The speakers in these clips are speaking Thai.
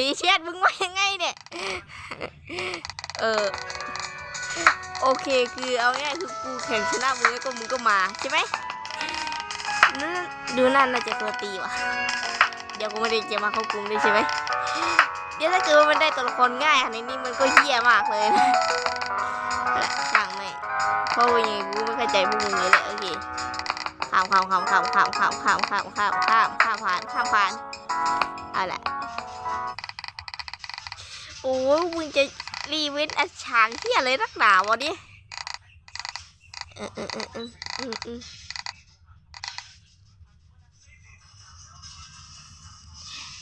ลีเชียดมึงว่ายังไงเนี่ย เออ โอเคคือเอาง่ายคือกูแข่งชนะมึงแล้วก็มึงก็มาใช่ไหมนั่นดูนั่นน่าจะตัวตีว่ะ เดี๋ยวกูไม่ได้จะมาเข้ากลุ่มด้วยใช่ไหมเดี๋ยวถ้าเกิดว่ามันได้ตัวละครง่ายขนนี้มันก็เหี้ยมากเลยนะและช่างไม่เพราะว่ายังไงกูไม่เข้าใจพวกมึงเลยแหละโอเคข้ามข้ามข้ามข้ามข้ามข้ามข้ามข้ามข้ามข้ามข้ามผ่านข้ามผ่านเอาละ อ้ยมึงจะรีเวนอาฉางเหี้ยเลยนักหนาวะเนี่ยเออเออเออเออเออเออ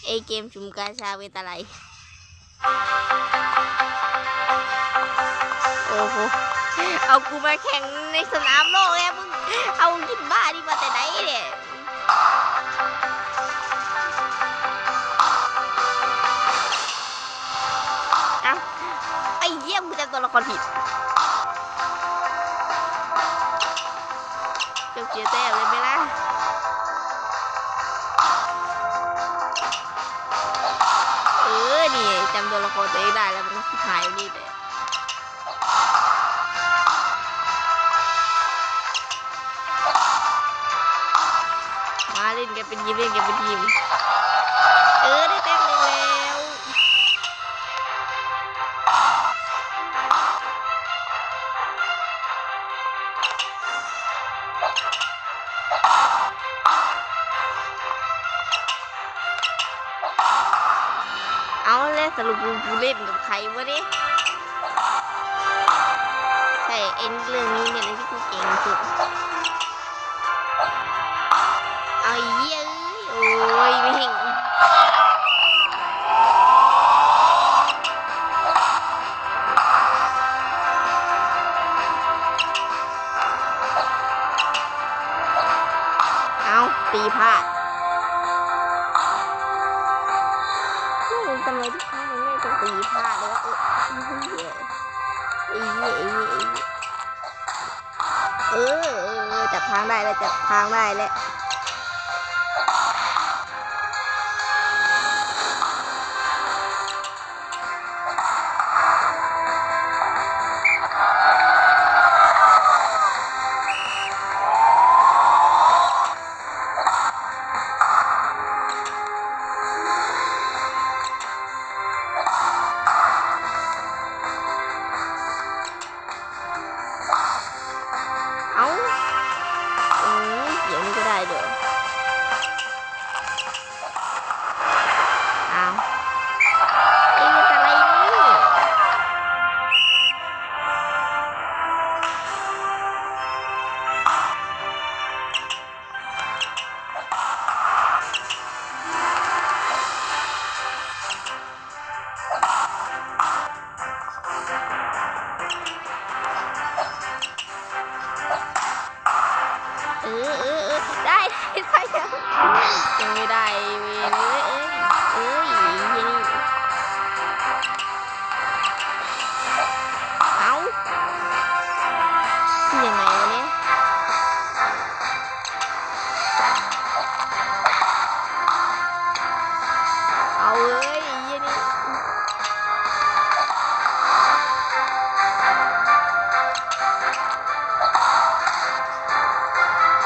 เอเกมชุมกาชาเวทอะไร โอ้โห เอากูมาแข่งในสนามโลกแล้วมึง เอากินบ้านี่มาแต่ไหนเนี่ย กูจำตัวละครผิดเกือบเจียแต้มเลยไหมล่ะเออนี่จำตัวละครตัวเองได้แล้วมันก็หายนี่แหละมาเล่นกันเป็นทีมเล่นกันเป็นทีมเออ เอาเลยสรุปกูเล่นกับใครวะเนี่ยใช่เอ็นเรื่องนี้เนี่ยเลยที่กูเก่งสุดเอาเยอ้ยโอ้ยไม่เห็นเอาตีพลาด เออจับทางได้แล้วจับทางได้แล้ว คือยังไงวะเนี่ยเอาเอ้ยเฮ้ยนี่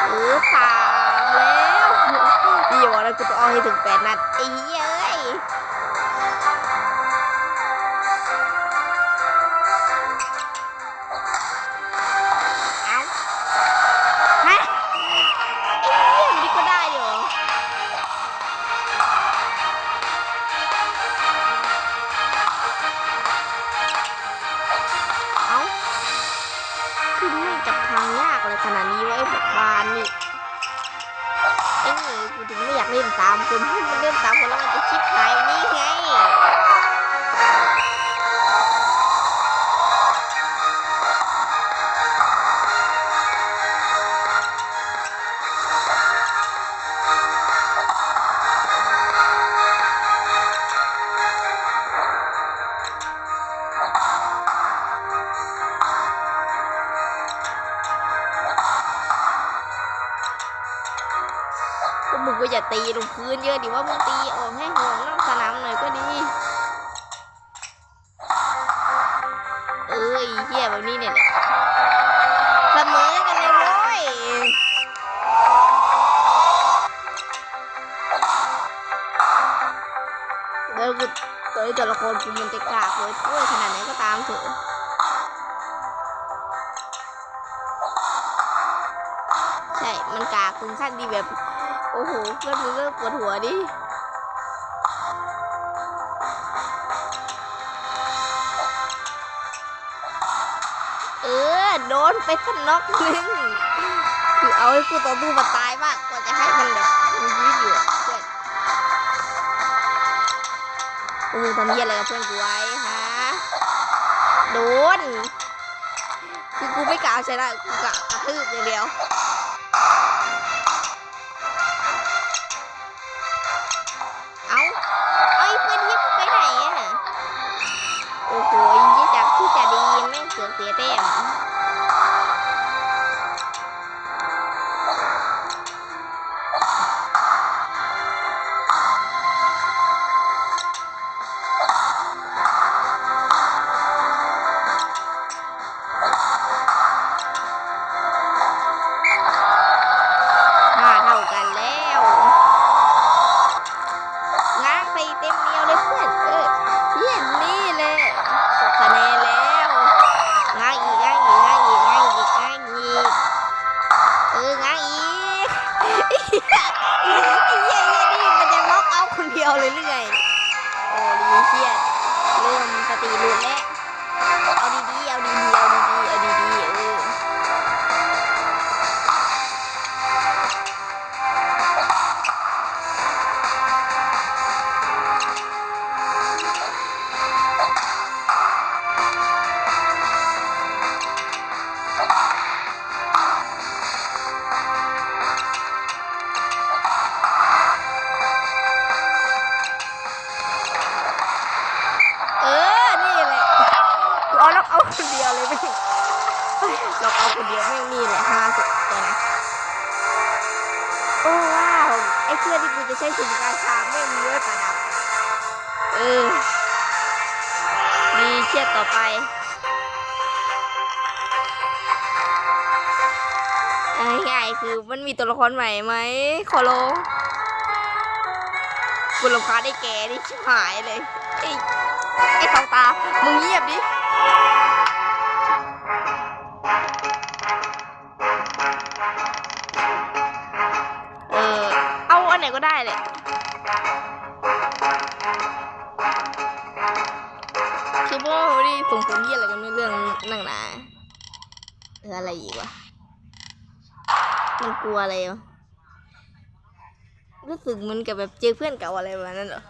เออสามแล้วนี่อย่าบอกนะกูต้องเอาให้ถึงแปดนัดไอ้เหี้ย ตีลงพื้นเยอะดิว่ามึงตีออกให้ห่วงนอกสนามหน่อยก็ดี เอ้ยเหี้ยแบบนี้เนี่ยแหละเสมอกันเลยโว้ยแล้วกูตัวตัวละครกูมันจะกล้าโวยโวยขนาดไหนก็ตามเถอะ อ้โหเพื่อนมึงเลิกปวดหัวดิเออโดนไปสักน็อกนึงคือเอาให้ผู้ต่อสู้มาตายมากกว่าจะให้มันแบบมีชีวิตอยู่อะเพื่อนพวกมึงทำเหี้ยอะไรกับเพื่อนกูไว้ฮะโดนคือกูไม่กล่าวชนะกูกะกระทืบอย่างเดียว โอ้โหยี่จากที่จะดีแม่งเสือเสียแต้ม เอาเดียเลยไม่ล็อกเอาคนเดียวไม่งนี่แหละห้าสิบตัวนะโอ้ว้าวไอ้เพื่อนที่กูจะใช้สินการชาไม่มีไว้ประดับเออมีเชียดต่อไปง่ายๆคือมันมีตัวละครใหม่ไหมขอร้องกูรำคาไอ้แกนี่ชิบหายเลยไอ้ไอ้สองตา มึงเงียบดิ แหละคือพวกเราไม่ได้ส่งผลที่อะไรกันในเรื่องนั่งหนาเอออะไรอีกวะมันกลัวอะไรวะรู้สึกเหมันกับแบบเจอเพื่อนเก่าอะไรแบบนั้นเหรอ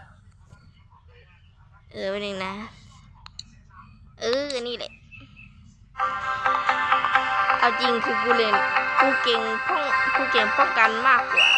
เออเป็นเองนะ เออ นี่แหละ เอาจริงคือกูเล่นกูเก่งป้องกูเก่งป้องกันมากกว่า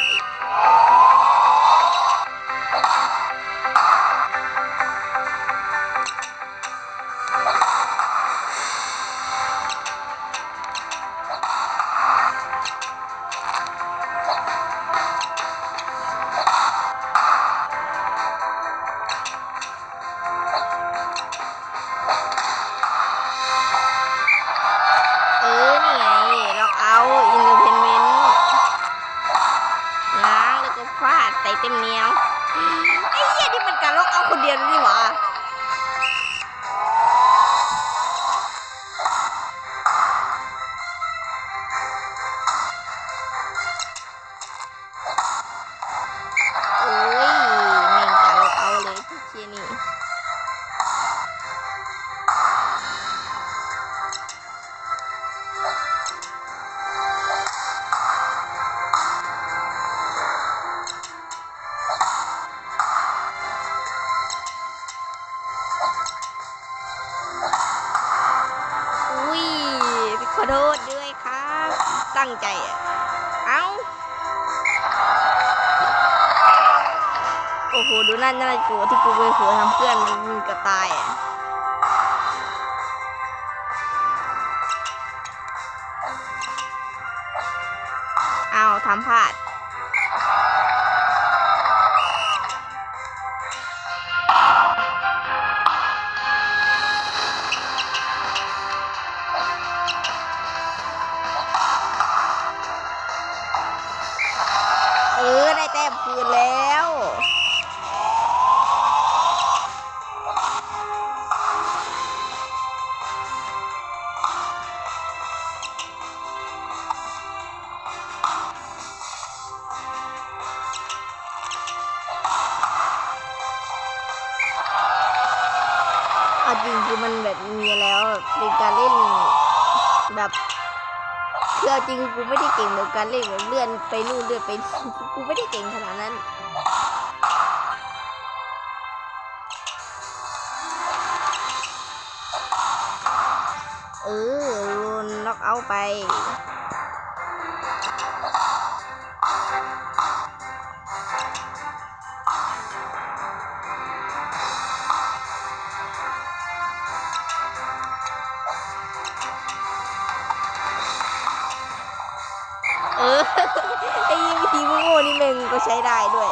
ต้มคืนแล้ว จริงกูไม่ได้เก่งเหมือนกันเล่นแบบเลื่อนไปนู่นเลื่อนไปกูไม่ได้เก่งขนาดนั้นเออโดนล็อกเอาไป ไอ้ยิงทีโง่นี่มึงก็ใช้ได้ด้วย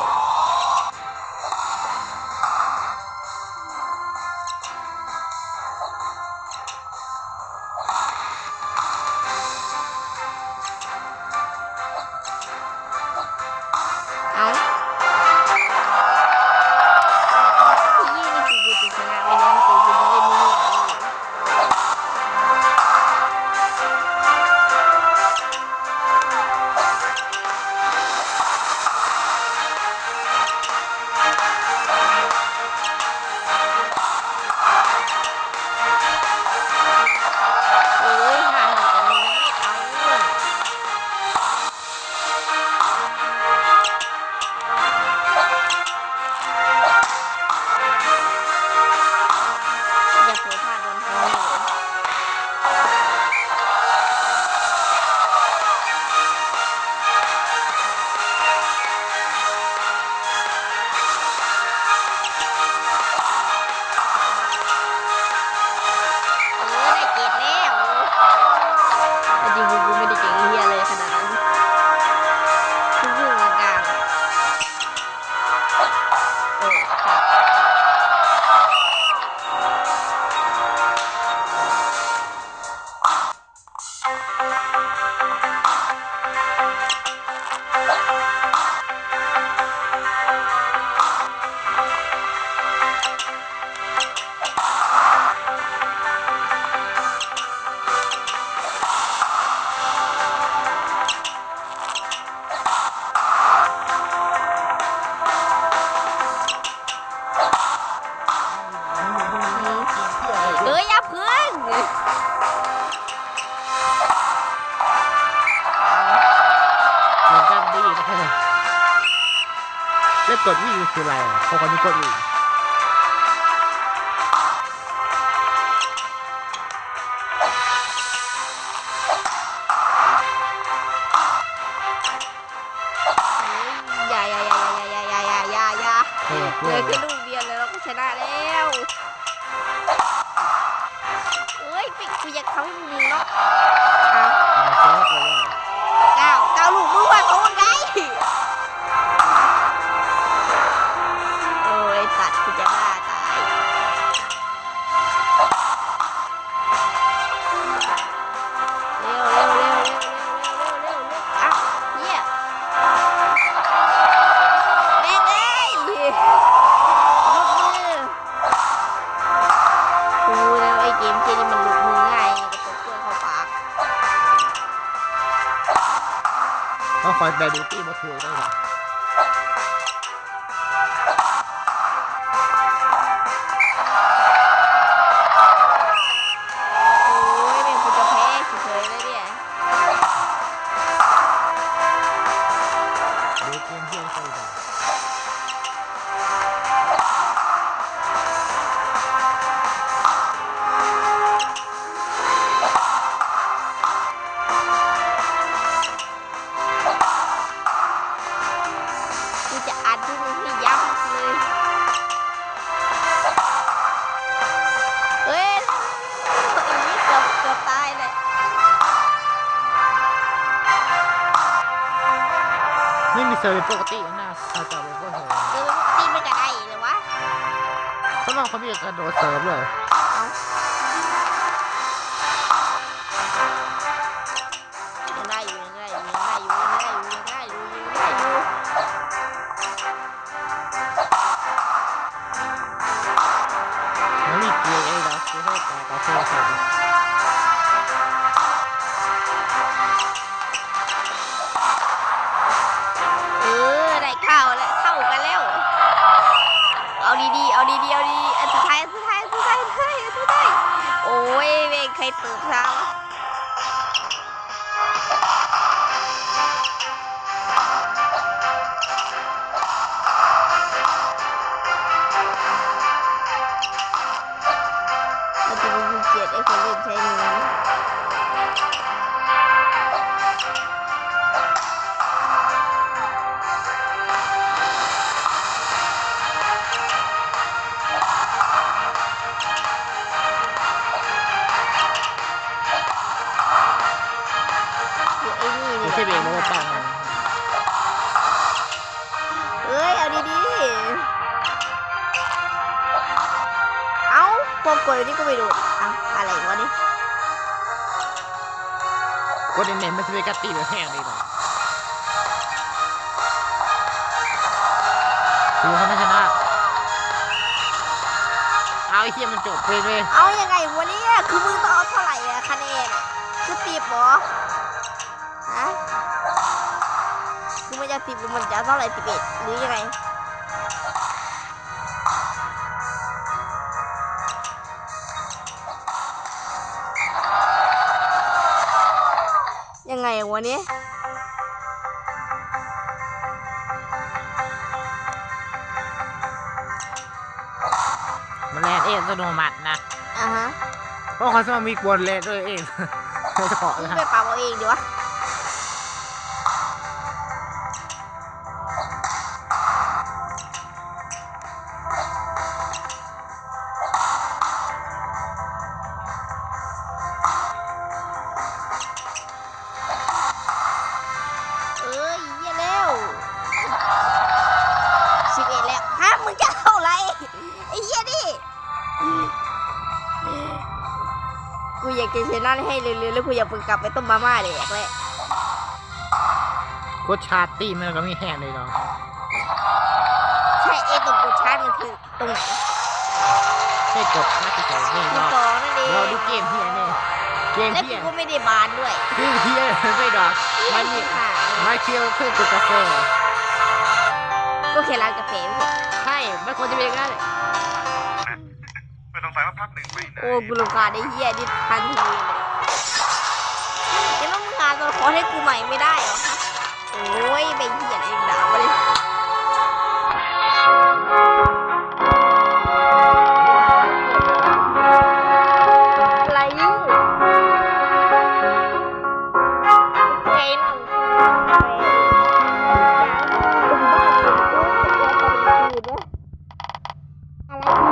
กดวิ่คืออะไรเพอคนนี้กดวิ่ เสีย เซอร์เป็นปกตินะอาจารย์บอกว่าเออปกติไม่กระได้เลยวะถ้าเราเขามีกาะโดดเสริมเลย ล่นใช้มือคือไอ้นี่ไม่ใช่เบรกรถตั้งนะเอ้ย เอาดีๆ เอ้าพวกกดอยู่นี่ก็ไม่โดดเอ้า อะไรวะนี่กดเน้นๆมันจะเป็นกระตีหรือแห้งดีหรอคือเขาไม่ชนะเอาไอ้เหี้ยมันจบไปเลยเอายังไงวะเนี่ยคือมึงต้องเอาเท่าไหร่อะคะแนนอะคือสิบเหรอฮะคือมันจะสิบหรือมันจะเอาเท่าไหร่สิบเอ็ดหรือยังไง ไงวะเนี่ยมันแลนเองอัตโนมัตินะอ่าฮะ เพราะเขาสามารถมีกวนแลนด้วยเองโดยเฉพาะมึนะงฮะไปปรับเอาเองดีวะ กูอยากจะชนะให้เร็วๆแล้วกูอยากกลับไปต้มมาม่าเลยแหละกดชาร์จตีมันก็มีแห้งเลยเนาะใช่ไอ้ตรงกดชาร์จมันคือตรงไหนใช่กดชาร์จที่เขาเนี่ยที่เราต่อนั่นเองเราดูเกมเฮียเนี่ยเกมแล้วเฮีกูยก็ไม่ได้บานด้วยคือเฮียไม่ดอกมันมีค่ะไม่เคียวเพื่อกดกาแฟก็แค่ร้านกาแฟใช่ไม่ควรจะเป็นอย่างนั้น อ้กูรำคาญไอ้เหี้ยนี่ทันทีเลยยังต้องงานตัวละครให้กูใหม่ไม่ได้เหรอคะโอ้ยไปเหี้ยเองด่ามาเลยอะไรนี่โอเคนั่งเป็นบ้าเป็นตัวเป็นตัวอะไร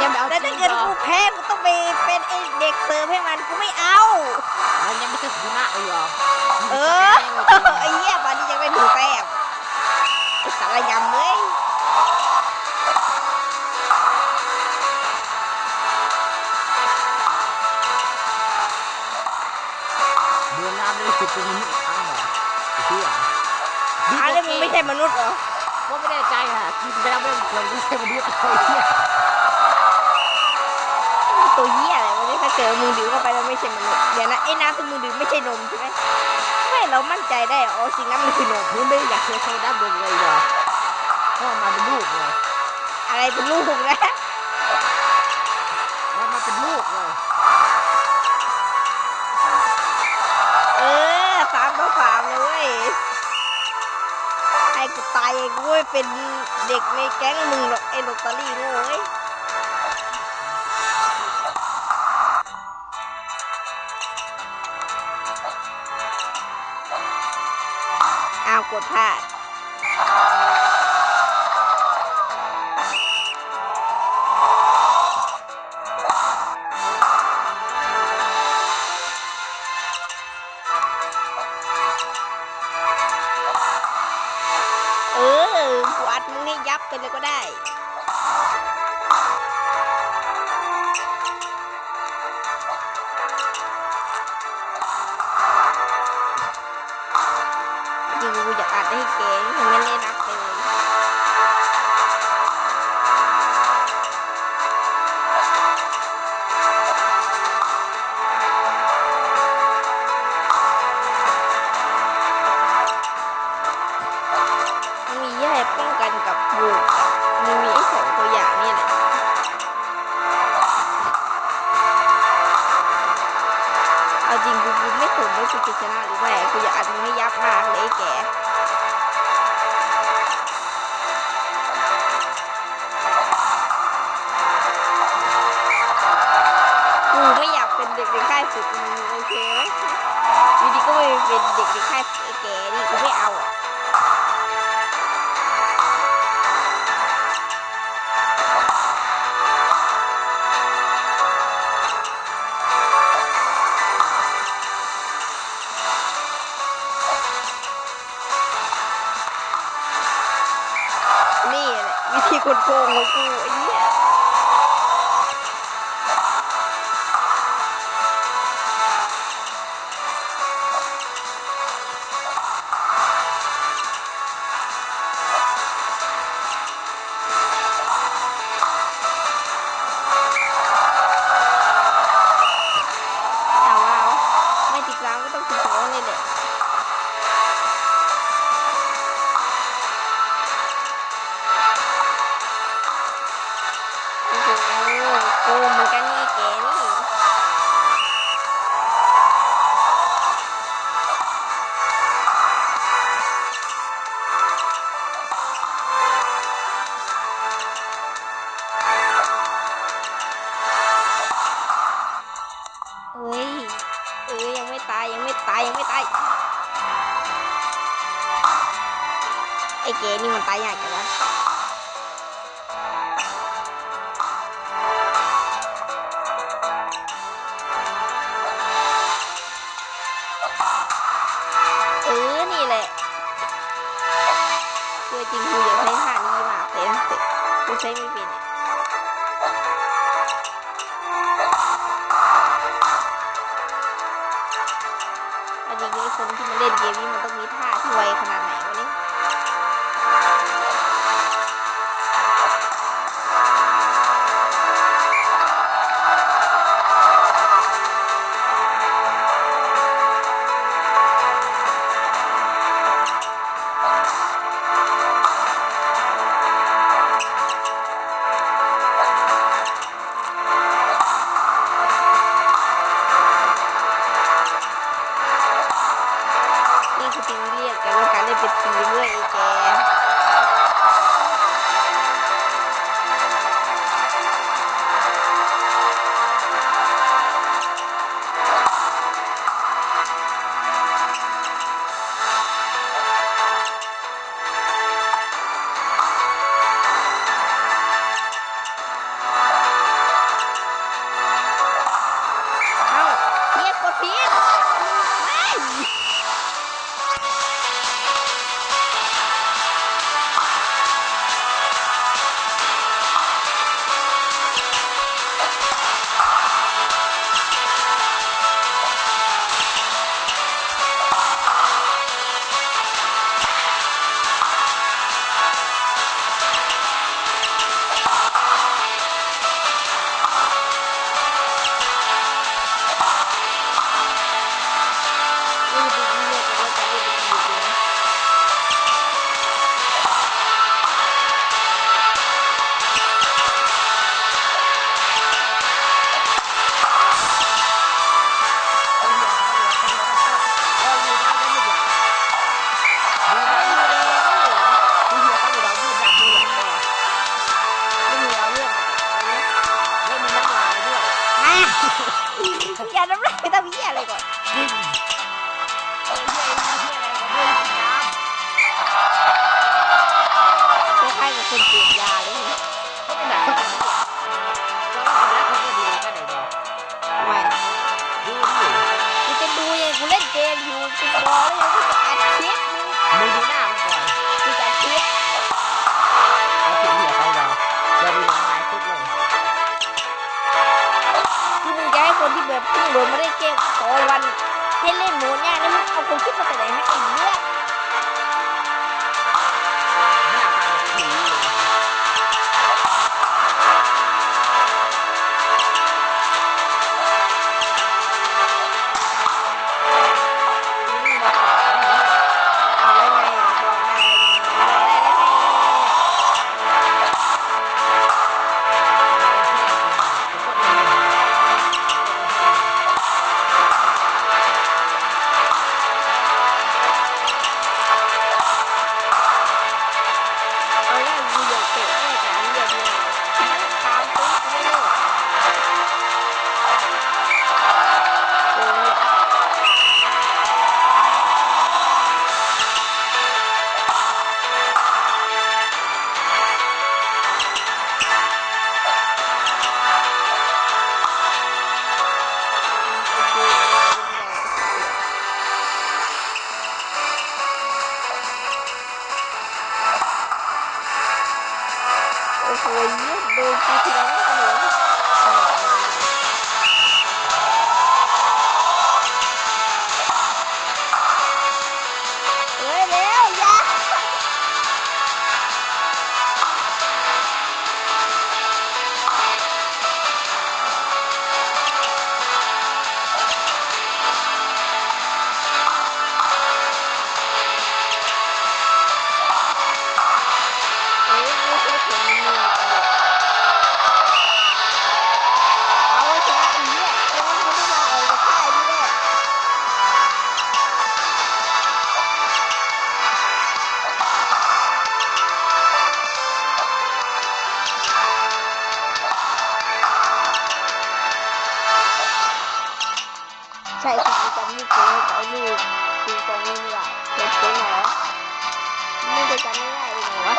มันยังไม่เอาแล้วถ้าเกิดกูแพ้กูต้องไปเป็นไอ้เด็กเสิร์ฟให้มันกูไม่เอา มันยังไม่ใช่ชนะเลยหรอเออไอ้เหี้ยวันนี้ยังไม่ถูกแต้มไอ้สารยำเว้ยเดือนน้ำได้สิบเป็นนิดครั้งเหรอไอ้เหี้ยอ้าวแล้วมึงไม่ใช่มนุษย์เหรอก็ไม่แน่ใจค่ะกินไปแล้วไม่ควรไม่ใช่มนุษย์ไอ้เหี้ย วะเนี่ยถ้าเกิดมึงดื่มเข้าไปแล้วไม่ใช่มนุษย์เดี๋ยวนะไอ้น้ำที่มึงดื่มไม่ใช่นมใช่ไหมไม่เรามั่นใจได้อ๋อสิ่งนั้นมันคือนมมึงไม่อยากเชื่อโซดาเบอร์เลยเหรอก็มาเป็นลูกเลยอะไรเป็นลูกนะมันมาเป็นลูกเลยเออสามต่อสามเลยเว้ยไอ้กูตายเองกูไม่เป็นเด็กในแก๊งมึงหรอกไอ้ลอตเตอรี่โง่เว้ยาวกดพลาดเออกูอัดมึงให้ยับไปเลยก็ได้ ไม่เมันตายยากจังวะเออนี่แหละคือจริงกูอยากใช้ท่านี้มากเลยนะแต่กูใช้ไม่เป็นเนี่ยจริงๆไอ้คนที่มาเล่นเกมนี้มันต้องมีท่าที่ไวขนาดไหนวะเนี่ยคน เขาจึเรียกกันว่าการเล่เป็นทีมด้วยอ้แก เอาความคิดมาแต่ไหนให้เอ้เนี่ย ลูกปิงปองนี่ไม่ได้เด็กเก๋เหรอไม่ได้จำไม่ได้เลยเหรอวะ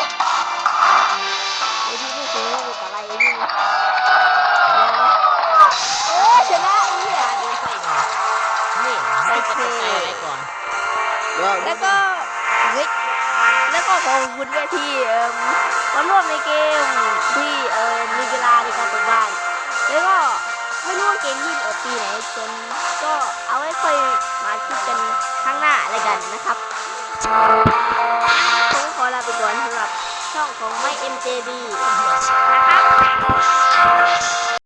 ไอ้ที่ไม่ซื้อกูกับอะไรไอ้นี่โอ้ชนะอ้เหี้ยดูใส่ก่อนนี่ไม่จะใส่อะไรก่อนแล้วก็เฮ้ยแล้วก็ขอบคุณด้วยที่เอ่มมาร่วมในเกมที่เอ่มมีเวลาในการตกบ้านแล้วก็ ไม่รู้ว่าเกมยิ่งออกปีไหนจนก็เอาไว้ค่อยมาคิดกันข้างหน้าอะไรกันนะครับผมขอลาไปก่อนสำหรับช่องของไม่ MJD นะครับ